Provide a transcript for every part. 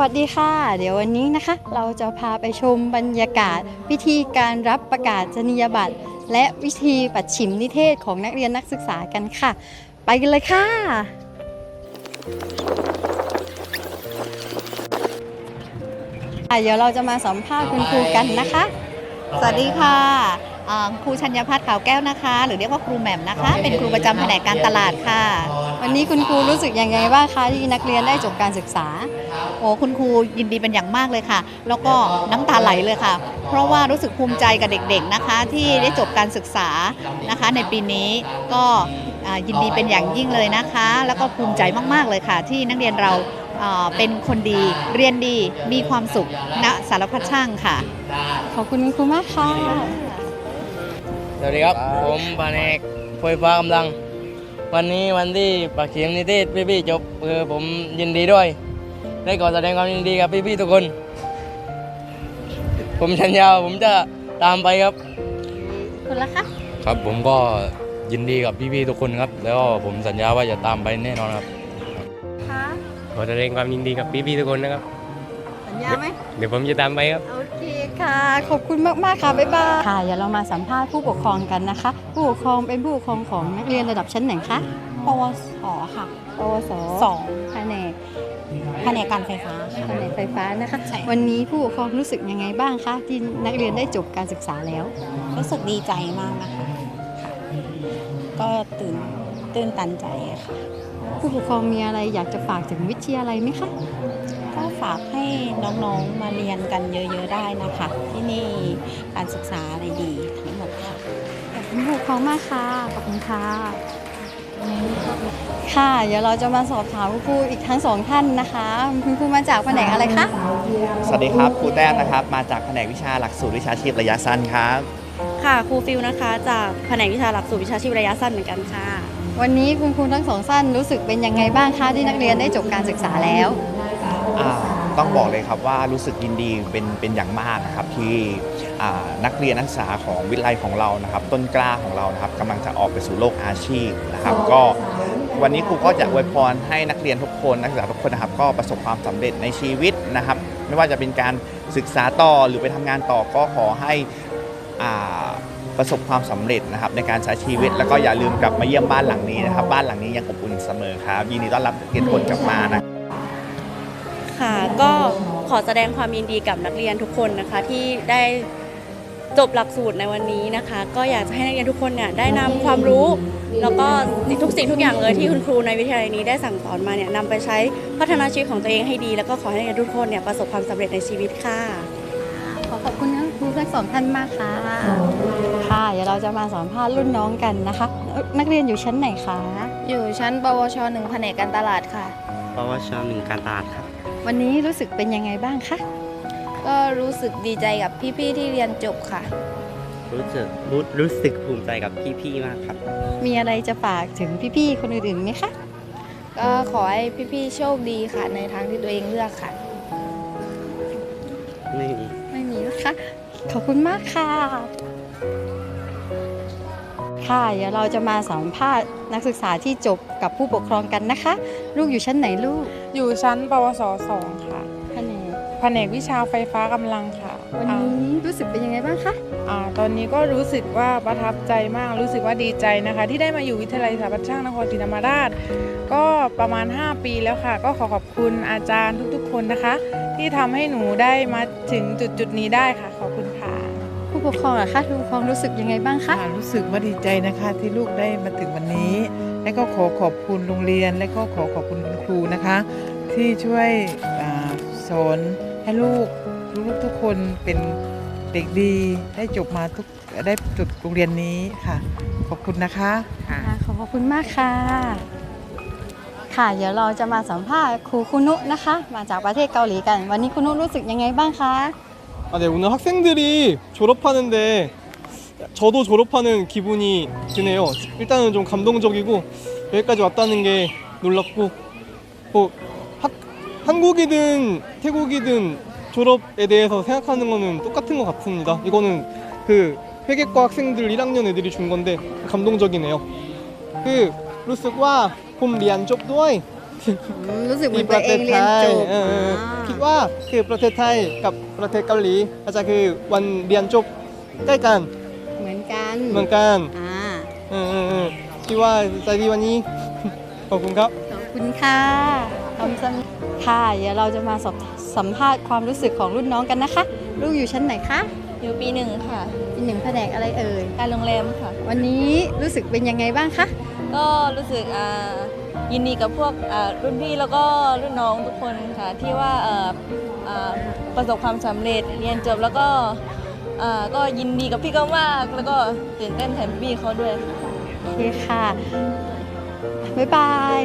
วัสดีค่ะ เดี๋ยววันนี้นะคะ เราจะพาไปชมบรรยากาศ วิธีการรับประกาศนียบัตร และวิธีปัดฉิมนิเทศของนักเรียนนักศึกษากันค่ะ ไปกันเลยค่ะ เดี๋ยวเราจะมาสัมภาษณ์คุณครูกันนะคะ สวัสดีค่ะ ครูชัญญพัฒน์ขาวแก้วนะคะ หรือเรียกว่าครูแหม่มนะคะ เป็นครูประจำแผนกการตลาดค่ะ วันนี้คุณครูรู้สึกยังไงบ้างคะที่นักเรียนได้จบการศึกษา โอ้คุณครูยินดีเป็นอย่างมากเลยค่ะ แล้วก็น้ำตาไหลเลยค่ะ เพราะว่ารู้สึกภูมิใจกับเด็กๆนะคะ ที่ได้จบการศึกษานะคะ ในปีนี้ก็อ่ายินดีเป็นอย่างยิ่งเลยนะคะ แล้วก็ภูมิใจมากๆเลยค่ะ ที่นักเรียนเราอ่าเป็นคนดีเรียนดีมีความสุขณสารพัดช่างค่ะ ขอบคุณคุณครูมากค่ะ สวัสดีครับ ผมปานเอกไฟฟ้ากำลัง วันนี้วันที่ปักเขียมนิเทศพี่ๆจบคือผมยินดีด้วย ได้ขอแสดงความยินดีกับพี่ๆทุกคน ผมชัญญาว่าผมจะตามไปครับ คุณละคะครับผมก็ยินดีกับพี่ๆทุกคนครับ แล้วก็ผมสัญญาว่าจะตามไปแน่นอนครับ คะ ขอแสดงความยินดีกับพี่ๆทุกคนนะครับ สัญญาไหมเดี๋ยวผมจะตามไปครับ โอเคค่ะ ขอบคุณมากๆค่ะบ๊ายบายค่ะเดี๋ยวเรามาสัมภาษณ์ผู้ปกครองกันนะคะ ผู้ปกครองเป็นผู้ปกครองของนักเรียนระดับชั้นไหนคะปวสค่ะปวสสองแผนกแผนกการไฟฟ้าแผนกไฟฟ้านะคะใช่วันนี้ผู้ปกครองรู้สึกยังไงบ้างคะที่นักเรียนได้จบการศึกษาแล้ว รู้สึกดีใจมากนะคะค่ะก็ตื่นตื่นตันใจค่ะ ผู้ปกครองมีอะไรอยากจะฝากถึงวิทยาลัยไหมคะก็ ฝากให้น้องๆมาเรียนกันเยอะๆได้นะคะ ที่นี่การศึกษาอะไรดีทั้งหมดค่ะขอบคุณผู้ปกครองมากค่ะขอบคุณค่ะค่ะ เดี๋ยวเราจะมาสอบถามคุณครูอีกทั้งสองท่านนะคะคุณครูมาจากแผนกอะไรคะสวัสดีครับครูแต้มนะครับ มาจากแผนกวิชาหลักสูตรวิชาชีพระยะสั้นครับ ค่ะครูฟิลนะคะ จากแผนกวิชาหลักสูตรวิชาชีพระยะสั้นเหมือนกันค่ะ วันนี้คุณครูทั้งสองท่านรู้สึกเป็นยังไงบ้างคะที่นักเรียนได้จบการศึกษาแล้วอ่า ต้องบอกเลยครับว่ารู้สึกยินดีเป็นเป็นอย่างมากนะครับที่อ่านักเรียนนักศึกษาของวิทยาลัยของเรานะครับ ต้นกล้าของเรานะครับกำลังจะออกไปสู่โลกอาชีพนะครับ ก็วันนี้ครูก็จะอวยพรให้นักเรียนทุกคนนักศึกษาทุกคนนะครับ ก็ประสบความสำเร็จในชีวิตนะครับ ไม่ว่าจะเป็นการศึกษาต่อหรือไปทำงานต่อก็ขอให้อ่าประสบความสำเร็จนะครับในการใช้ชีวิต แล้วก็อย่าลืมกลับมาเยี่ยมบ้านหลังนี้นะครับ บ้านหลังนี้ยังอบอุ่นเสมอครับยินดีต้อนรับนักเรียนทุกคนกลับมานะค่ะ ก็ขอแสดงความยินดีกับนักเรียนทุกคนนะคะที่ได้จบหลักสูตรในวันนี้นะคะ ก็อยากจะให้นักเรียนทุกคนเนี่ยได้นำความรู้ แล้วก็ทุกสิ่งทุกอย่างเลยที่คุณครูในวิทยาลัยนี้ได้สั่งสอนมาเนี่ยนำไปใช้พัฒนาชีวิตของตัวเองให้ดี แล้วก็ขอให้นักเรียนทุกคนเนี่ยประสบความสำเร็จในชีวิตค่ะ ขอขอบคุณทั้งครูทั้งสองท่านมากค่ะค่ะเดี๋ยวเราจะมาสัมภาษณ์รุ่นน้องกันนะคะเอ่อนักเรียนอยู่ชั้นไหนคะอยู่ชั้นปวชหนึ่งแผนกการตลาดค่ะปวชหนึ่งการตลาดครับ วันนี้รู้สึกเป็นยังไงบ้างคะ ก็รู้สึกดีใจกับพี่ๆที่เรียนจบค่ะ รู้สึกรู้รู้สึกภูมิใจกับพี่ๆมากครับ มีอะไรจะฝากถึงพี่ๆคนอื่นๆไหมคะ ก็ขอให้พี่ๆโชคดีค่ะ ในทางที่ตัวเองเลือกค่ะ ไม่มี ไม่มีนะคะ ขอบคุณมากค่ะ ค่ะเดี๋ยวเราจะมาสัมภาษณ์นักศึกษาที่จบกับผู้ปกครองกันนะคะ ลูกอยู่ชั้นไหนลูก อยู่ชั้นปวสสองค่ะแผนกแผนกวิชาไฟฟ้ากำลังค่ะวันอ่านี้รู้สึกเป็นยังไงบ้างคะ อ่าตอนนี้ก็รู้สึกว่าประทับใจมากรู้สึกว่าดีใจนะคะ ที่ได้มาอยู่วิทยาลัยสถาปัตย์ช่างนครศรีธรรมราช ก็ประมาณ 5 ปีแล้วค่ะ ก็ขอขอบคุณอาจารย์ทุกๆ คนนะคะ ที่ทำให้หนูได้มาถึงจุดจุดๆนี้ได้ค่ะ ขอบคุณค่ะ ผู้ปกครองอะคะผู้ปกครองรู้สึกยังไงบ้างคะ ค่ะรู้สึกว่าดีใจนะคะที่ลูกได้มาถึงวันนี้ และก็ขอขอบคุณโรงเรียน และก็ขอขอบคุณคุณครูนะคะ ที่ช่วยอาสอนให้ลูกลูกๆทุกคนเป็นเด็กดีได้จบมาทุกได้จบโรงเรียนนี้ค่ะ ขอบคุณนะคะค่ะ ค่ะขอขอบคุณมากค่ะ ค่ะ เดี๋ยวเราจะมาสัมภาษณ์ครูคุนุนะคะ มาจากประเทศเกาหลีกัน วันนี้คุนุรู้สึกยังไงบ้างคะ 아, 네, 오늘 학생들이 졸업하는데 저도 졸업하는 기분이 드네요. 일단은 좀 감동적이고 여기까지 왔다는 게 놀랍고 뭐 학, 한국이든 태국이든 졸업에 대해서 생각하는 거는 똑같은 것 같습니다. 이거는 그 회계과 학생들 1학년 애들이 준 건데 감동적이네요. 그รู้สึกว่าผมเรียนจบด้วย อืมรู้สึกเหมื ที่ อน ป ตั ระ ว เท เอ ศ ง ไท เรียนจ ย บ เออ อ่า คิดว่าคือประเทศไทยกับประเทศเกาหลีอาจจะคือวันเรียนจบใกล้กัน เหมือนกันเหมือนกันอ่าเออเออเออคิดว่าใจดีวันนี้ ขอบคุณครับ ขอบคุณค่ะคำสัญค่ะ เดี๋ยวเราจะมาสอบสัมภาษณ์ความรู้สึกของรุ่นน้องกันนะคะ ลูกอยู่ชั้นไหนคะ อยู่ปีหนึ่งค่ะปีหนึ่งแผนกอะไรเอ่ย การโรงแรมค่ะ วันนี้รู้สึกเป็นยังไงบ้างคะ ก็รู้สึกอ่ายินดีกับพวกอ่ารุ่นพี่แล้วก็รุ่นน้องทุกคนค่ะที่ว่าเอ่ออ่าประสบความสำเร็จเรียนจบแล้วก็ อ่าก็ยินดีกับพี่เขามากแล้วก็ตื่นเต้นแทนพี่เขาด้วยค่ะ โอเคค่ะ บ๊ายบาย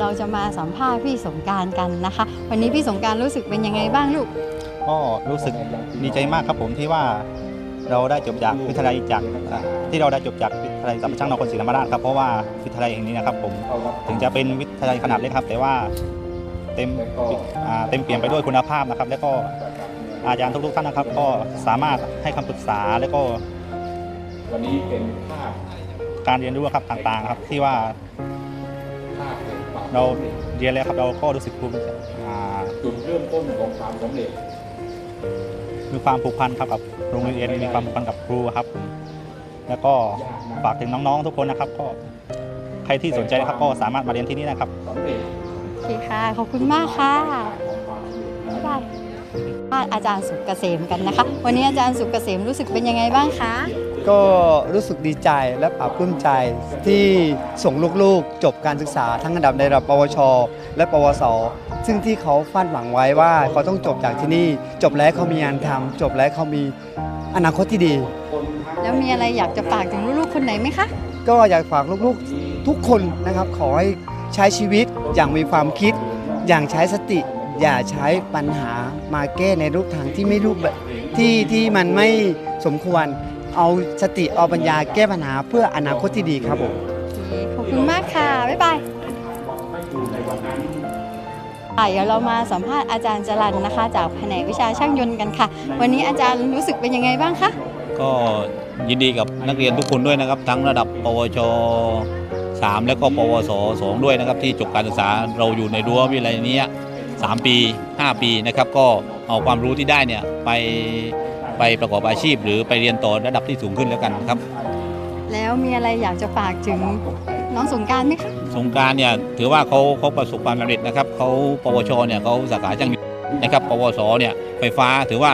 เราจะมาสัมภาษณ์พี่สงกรารกันนะคะ วันนี้พี่สงกรารรู้สึกเป็นยังไงบ้างลูก ก็รู้สึกดีใจมากครับผมที่ว่าเราได้จบจากวิทยาลัยจากอ่าที่เราได้จบจากวิทยาลัยสามช่างนครศรีธรรมราชครับเพราะว่าวิทยาลัยแห่งนี้นะครับผมถึงจะเป็นวิทยาลัยขนาดเล็กครับ แต่ว่าเต็มอ่าเต็มเปี่ยมไปด้วยคุณภาพนะครับ แล้วก็ อาจารย์ทุกๆท่านนะครับ ก็สามารถให้คำปรึกษาแล้วก็วันนี้เป็นภาพการเรียนรู้ครับต่างๆครับ ที่ว่าเราเรียนแล้วครับเราก็รู้สึกภูมิใจอ่าจุดเริ่มต้นของความสำเร็จมีความผูกพันครับกับโรงเรียนมีความผูกพันกับครูครับ แล้วก็ฝากถึงน้องๆทุกคนนะครับ ก็ใครที่สนใจนะครับก็สามารถมาเรียนที่นี่นะครับโอเคค่ะ ขอบคุณมากค่ะ อาจารย์สุกเกษมกันนะคะ วันนี้อาจารย์สุกเกษมรู้สึกเป็นยังไงบ้างคะ ก็รู้สึกดีใจและปลาบปลื้มใจที่ส่งลูกๆ จบการศึกษาทั้งระดับในระดับปวช และปวส ซึ่งที่เขาฟาดหวังไว้ว่าเขาต้องจบจากที่นี่ จบแล้วเขามีงานทำจบแล้วเขามีอนาคตที่ดี แล้วมีอะไรอยากจะฝากถึงลูกๆคนไหนไหมคะ ก็อยากฝากลูกๆทุกคนนะครับขอให้ใช้ชีวิตอย่างมีความคิดอย่างใช้สติ อย่าใช้ปัญหามาแก้ในรูปทางที่ไม่รูปแบบที่ที่มันไม่สมควร เอาสติเอาปัญญาแก้ปัญหาเพื่ออนาคตที่ดีครับผมขอบคุณมากค่ะ บ๊ายบายค่ะเดี๋ยวเรามาสัมภาษณ์อาจารย์จรันนะคะ จากแผนกวิชาช่างยนต์กันค่ะ วันนี้อาจารย์รู้สึกเป็นยังไงบ้างคะก็ยินดีกับนักเรียนทุกคนด้วยนะครับ ทั้งระดับ ปวช 3 และก็ปวส 2 ด้วยนะครับ ที่จบการศึกษาเราอยู่ในรั้ววิทยาลัยนี้ 3 ปี 5 ปีนะครับก็เอาความรู้ที่ได้เนี่ยไปไปประกอบอาชีพ หรือไปเรียนต่อระดับที่สูงขึ้นแล้วกันครับแล้วมีอะไรอยากจะฝากถึงน้องสงกรารไหมคะสงกรารเนี่ยถือว่าเขาเขาประสบความสำเร็จนะครับเขาปวชเนี่ยเขาสาขาช่างยนต์นะครับปวสเนี่ยไฟฟ้าถือว่า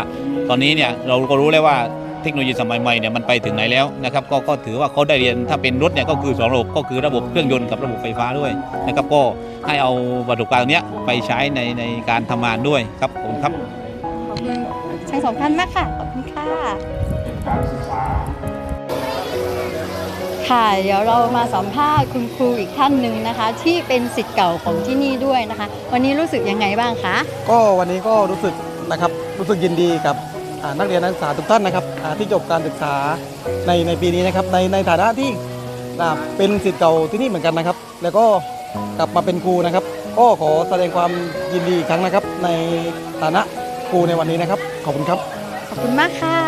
ตอนนี้เนี่ยเราก็รู้แล้วว่า เทคโนโลยีสมัยใหม่เนี่ยมันไปถึงไหนแล้วนะครับก็ก็ถือว่าเขาได้เรียนถ้าเป็นรถเนี่ยก็คือสองระบบก็คือระบบเครื่องยนต์กับระบบไฟฟ้าด้วยนะครับก็ให้เอาประสบการณ์ตรงเนี้ยไปใช้ในในการทำงานด้วยครับผมครับขอบคุณทั้งสองท่านมากค่ะขอบคุณค่ะค่ะเดี๋ยวเรามาสัมภาษณ์คุณครูอีกท่านหนึ่งนะคะ ที่เป็นสิทธิ์เก่าของที่นี่ด้วยนะคะ วันนี้รู้สึกยังไงบ้างคะก็วันนี้ก็รู้สึกนะครับรู้สึกยินดีกับอ่า นักเรียนนักศึกษาทุกท่านนะครับอ่าที่จบการศึกษาในในปีนี้นะครับในในฐานะที่อ่าเป็นสิทธิ์เก่าที่นี่เหมือนกันนะครับ แล้วก็กลับมาเป็นครูนะครับก็ขอแสดงความยินดีอีกครั้งนะครับ ในฐานะครูในวันนี้นะครับ ขอบคุณครับ ขอบคุณมากค่ะ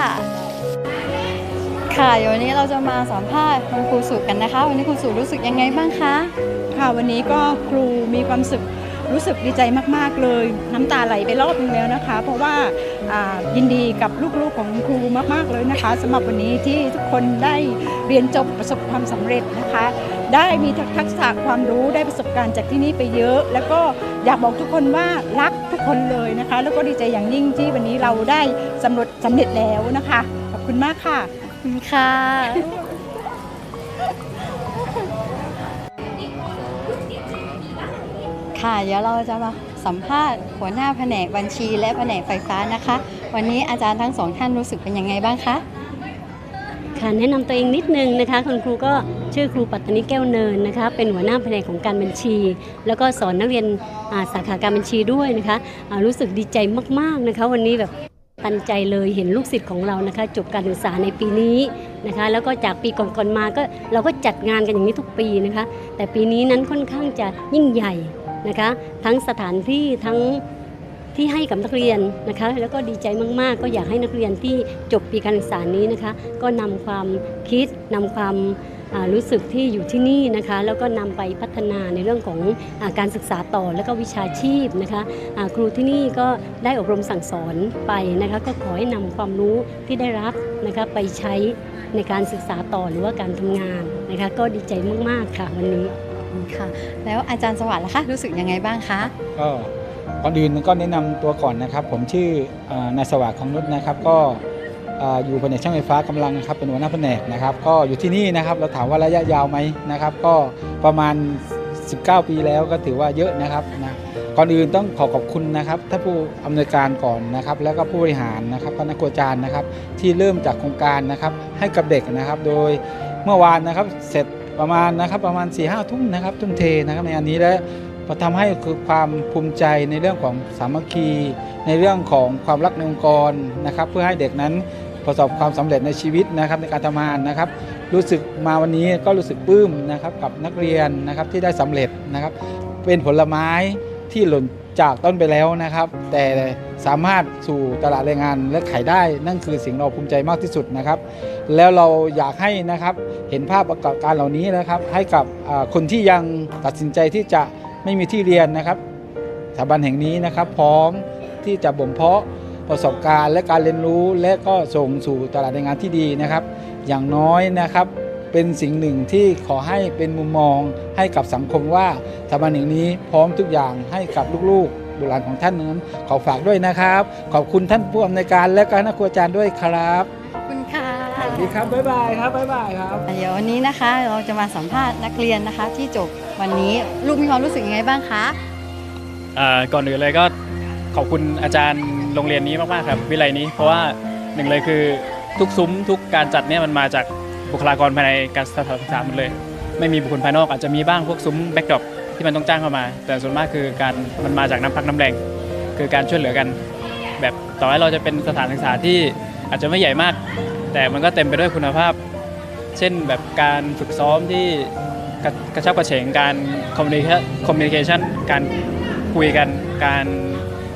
ค่ะเดี๋ยววันนี้เราจะมาสัมภาษณ์คุณครูสุกันนะคะ วันนี้ครูสุรู้สึกยังไงบ้างคะค่ะวันนี้ก็ครูมีความสึกรู้สึกดีใจมาก ๆ เลย น้ำตาไหลไปรอบนึงแล้วนะคะ เพราะว่าอ่า ยินดีกับลูกๆของครูมากๆเลยนะคะสำหรับวันนี้ที่ทุกคนได้เรียนจบประสบความสำเร็จนะคะ ได้มีทักษะความรู้ได้ประสบการณ์จากที่นี่ไปเยอะ แล้วก็อยากบอกทุกคนว่ารักทุกคนเลยนะคะ แล้วก็ดีใจอย่างยิ่งที่วันนี้เราได้สำเร็จสำเร็จแล้วนะคะขอบคุณมากค่ะขอบคุณค่ะค่ะเดี๋ยวเราจะมา สัมภาษณ์หัวหน้าแผนกบัญชี และแผนกไฟฟ้านะคะ วันนี้อาจารย์ทั้งสองท่านรู้สึกเป็นยังไงบ้างคะค่ะแนะนำตัวเองนิดนึงนะคะคุณครูก็ชื่อครูปัตตานิแก้วเนินนะคะ เป็นหัวหน้าแผนกของการบัญชี แล้วก็สอนนักเรียนาสาขาการบัญชีด้วยนะคะรู้สึกดีใจมากๆนะคะ วันนี้แบบตันใจเลยเห็นลูกศิษย์ของเรานะคะ จบการศึกษาในปีนี้นะคะ แล้วก็จากปีก่อนๆมาก็เราก็จัดงานกันอย่างนี้ทุกปีนะคะ แต่ปีนี้นั้นค่อนข้างจะยิ่งใหญ่ นะคะ ทั้งสถานที่ทั้งที่ให้กับนักเรียนนะคะ แล้วก็ดีใจมาก ๆ ก็อยากให้นักเรียนที่จบปีการศึกษานี้นะคะ ก็นำความคิดนำความรู้สึกที่อยู่ที่นี่นะคะ แล้วก็นำไปพัฒนาในเรื่องของอการศึกษาต่อแล้วก็วิชาชีพนะคะอ่าครูที่นี่ก็ได้อบรมสั่งสอนไปนะคะ ก็ขอให้นำความรู้ที่ได้รับนะคะไปใช้ในการศึกษาต่อหรือว่าการทำงานนะคะ ก็ดีใจมาก ๆ ค่ะวันนี้ ค่ะ แล้วอาจารย์สวัสดิ์ล่ะคะ รู้สึกยังไงบ้างคะ ก็ก่อนอื่นก็แนะนำตัวก่อนนะครับ ผมชื่อเอ่อนายสวัสดิ์ของนุชนะครับ ก็เอ่ออยู่แผนกช่างไฟฟ้ากำลังนะครับเป็นหัวหน้าแผนกนะครับ ก็อยู่ที่นี่นะครับเราถามว่าระยะยาวไหมนะครับ ก็ประมาณ 19 ปีแล้วก็ถือว่าเยอะนะครับนะก่อนอื่นต้องขอขอบคุณนะครับท่านผู้อำนวยการก่อนนะครับ แล้วก็ผู้บริหารนะครับคณะครูอาจารนะครับ ที่เริ่มจากโครงการนะครับให้กับเด็กนะครับ โดยเมื่อวานนะครับเสร็จ ประมาณนะครับประมาณ4ี่ห้าทุ่มนะครับทุ่มเทนะครับในอันนี้และพอทำให้คือความภูมิใจในเรื่องของสามัคคี ในเรื่องของความรักในองค์กรนะครับเพื่อให้เด็กนั้นประสบความสำเร็จในชีวิตนะครับในการทำงานนะครับ รู้สึกมาวันนี้ก็รู้สึกปลื้มนะครับกับนักเรียนนะครับที่ได้สำเร็จนะครับ เป็นผลไม้ที่หล่นจากต้นไปแล้วนะครับ แต่สามารถสู่ตลาดแรงงานและขายได้นั่นคือสิ่งเราภูมิใจมากที่สุดนะครับ แล้วเราอยากให้นะครับ เห็นภาพประกอบการเหล่านี้นะครับ ให้กับคนที่ยังตัดสินใจที่จะไม่มีที่เรียนนะครับสถาบันแห่งนี้นะครับ พร้อมที่จะบ่มเพาะประสบการณ์ และการเรียนรู้และก็ส่งสู่ตลาดแรงงานที่ดีนะครับ อย่างน้อยนะครับเป็นสิ่งหนึ่งที่ขอให้เป็นมุมมองให้กับสังคมว่าสถาบันแห่งนี้พร้อมทุกอย่างให้กับลูกๆบุตรหลานของท่านนั้น ขอฝากด้วยนะครับ ขอบคุณท่านผู้อำนวยการและคณะครูอาจารย์ด้วยครับ ดีครับบ๊ายบายครับบ๊ายบายครับ เดี๋ยววันนี้นะคะเราจะมาสัมภาษณ์นักเรียนนะคะ ที่จบวันนี้ลูกมีความรู้สึกยังไงบ้างคะอ่าก่อนอื่นเลยก็ขอบคุณอาจารย์โรงเรียนนี้มากๆครับ วิไลนี้เพราะว่าหนึ่งเลยคือทุกซุ้มทุกการจัดเนี่ยมันมาจากบุคลากรภายในการสถานศึกษาหมดเลย ไม่มีบุคคลภายนอกอาจจะมีบ้างพวกซุ้มแบ็กดรอปที่มันต้องจ้างเข้ามา แต่ส่วนมากคือการมันมาจากน้ำพักน้ำแรง คือการช่วยเหลือกัน แบบต่อให้เราจะเป็นสถานศึกษาที่อาจจะไม่ใหญ่มาก แต่มันก็เต็มไปด้วยคุณภาพ เช่นแบบการฝึกซ้อมที่กระกระชับกระเฉงการคอมมิวนิเคคอมมิวนิเคชันการคุยกันการ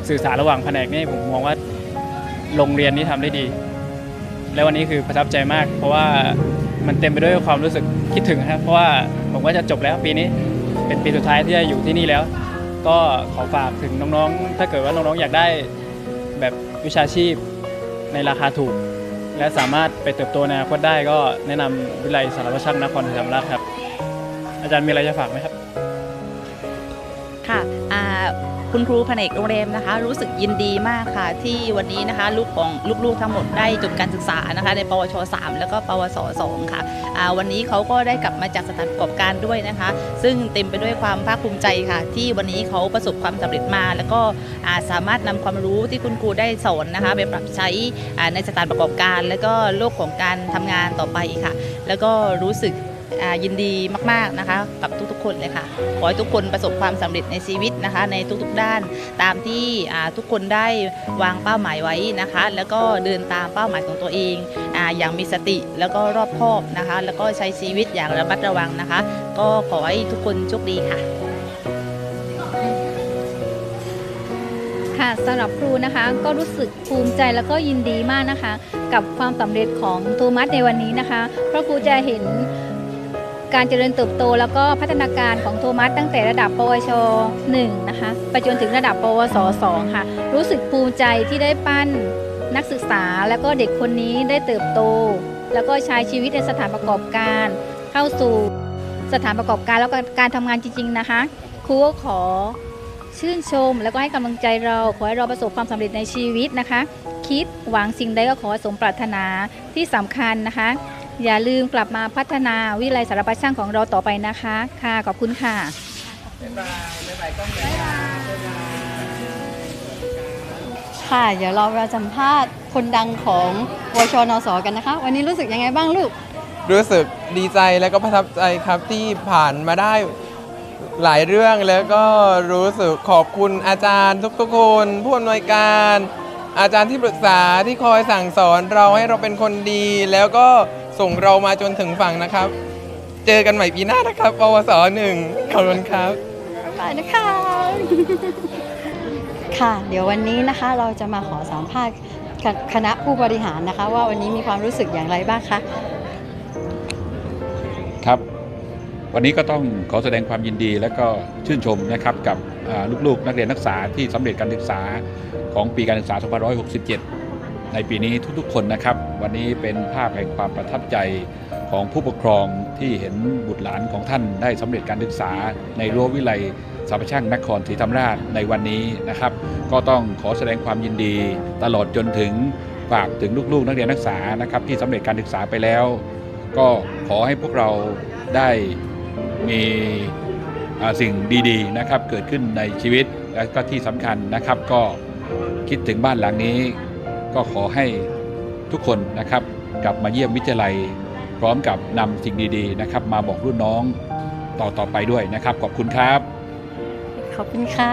สื่อสารระหว่างแผนกนี่ผมมองว่าโรงเรียนนี้ทำได้ดี และวันนี้คือประทับใจมาก เพราะว่ามันเต็มไปด้วยความรู้สึกคิดถึงครับเพราะว่าผมก็จะจบแล้วปีนี้เป็นปีสุดท้ายที่จะอยู่ที่นี่แล้ว ก็ขอฝากถึงน้องๆ ถ้าเกิดว่าน้องๆอยากได้แบบวิชาชีพในราคาถูก และสามารถไปเติบโตในอนาคตได้ก็แนะนำวิไลสารวช่างนครศรีธรรมราชครับ อาจารย์มีอะไรจะฝากไหมครับ ค่ะ คุณครูแผนกโรงเรียนนะคะ รู้สึกยินดีมากค่ะ ที่วันนี้นะคะ ลูกของลูกๆทั้งหมดได้จบการศึกษานะคะ ในปวช 3 แล้วก็ปวส 2 ค่ะอ่าวันนี้เขาก็ได้กลับมาจากสถานประกอบการด้วยนะคะ ซึ่งเต็มไปด้วยความภาคภูมิใจค่ะ ที่วันนี้เขาประสบความสำเร็จมา แล้วก็สามารถนำความรู้ที่คุณครูได้สอนนะคะไปปรับใช้ในสถานประกอบการ แล้วก็โลกของการทำงานต่อไปค่ะ แล้วก็รู้สึก ยินดีมาก ๆนะคะ กับทุกๆ คนเลยค่ะ ขอให้ทุกคนประสบความสำเร็จในชีวิตนะคะ ในทุกๆด้านตามที่ทุกคนได้วางเป้าหมายไว้นะคะ แล้วก็เดินตามเป้าหมายของตัวเองออย่างมีสติแล้วก็รอบคอบนะคะ แล้วก็ใช้ชีวิตอย่างระมัดระวังนะคะ ก็ขอให้ทุกคนโชคดีค่ะค่ะสำหรับครูนะคะก็รู้สึกภูมิใจแล้วก็ยินดีมากนะคะ กับความสำเร็จของโทมัสในวันนี้นะคะ เพราะครูจะเห็น การเจริญเติบโตแล้วก็พัฒนาการของโทมัสตั้งแต่ระดับปวช 1 นะคะไปจนถึงระดับปวส 2 ค่ะ รู้สึกภูมิใจที่ได้ปั้นนักศึกษาแล้วก็เด็กคนนี้ได้เติบโต แล้วก็ใช้ชีวิตในสถานประกอบการ เข้าสู่สถานประกอบการแล้วก็การทำงานจริง ๆ นะคะครูก็ขอชื่นชม แล้วก็ให้กำลังใจเราขอให้เราประสบความสำเร็จในชีวิตนะคะ คิดหวังสิ่งใดก็ขอสมปรารถนาที่สำคัญนะคะ อย่าลืมกลับมาพัฒนาวิไลยสารพัดช่างของเราต่อไปนะคะ ค่ะ ขอบคุณค่ะค่ะ เดี๋ยวเรามาสัมภาษณ์คนดังของวชนสกันนะคะ วันนี้รู้สึกยังไงบ้างลูก รู้สึกดีใจและก็ประทับใจครับที่ผ่านมาได้หลายเรื่องแล้วก็รู้สึกขอบคุณอาจารย์ทุกๆคนผู้อำนวยการ อาจารย์ที่ปรึกษาที่คอยสั่งสอนเราให้เราเป็นคนดีแล้วก็ ส่งเรามาจนถึงฝั่งนะครับ เจอกันใหม่ปีหน้านะครับปวสหนึ่งขอบคุณครับไปนะคะ ค่ะ เดี๋ยววันนี้นะคะเราจะมาขอสัมภาษณ์คคณะผู้บริหารนะคะ ว่าวันนี้มีความรู้สึกอย่างไรบ้างคะควันนี้ก็ต้องขอแสดงความยินดีและก็ชื่นชมนะครับกับอ่าลูกๆ นักเรียนนักศึกษาที่สำเร็จการศึกษาของปีการศึกษา 2567 ในปีนี้ทุกๆ คนนะครับ วันนี้เป็นภาพแห่งความประทับใจของผู้ปกครองที่เห็นบุตรหลานของท่านได้สำเร็จการศึกษาในรั้ววิไลสารช่างนครศรีธรรมราชในวันนี้นะครับ ก็ต้องขอแสดงความยินดีตลอดจนถึงฝากถึงลูกๆ นักเรียนนักศึกษานะครับที่สำเร็จการศึกษาไปแล้ว ก็ขอให้พวกเราได้มีสิ่งดีๆนะครับเกิดขึ้นในชีวิตและก็ที่สำคัญนะครับก็คิดถึงบ้านหลังนี้ ก็ขอให้ ทุกคนนะครับกลับมาเยี่ยมวิทยาลัย พร้อมกับนำสิ่งดีๆนะครับ มาบอกรุ่นน้องต่อต่อไปด้วยนะครับ ขอบคุณครับ ขอบคุณค่ะ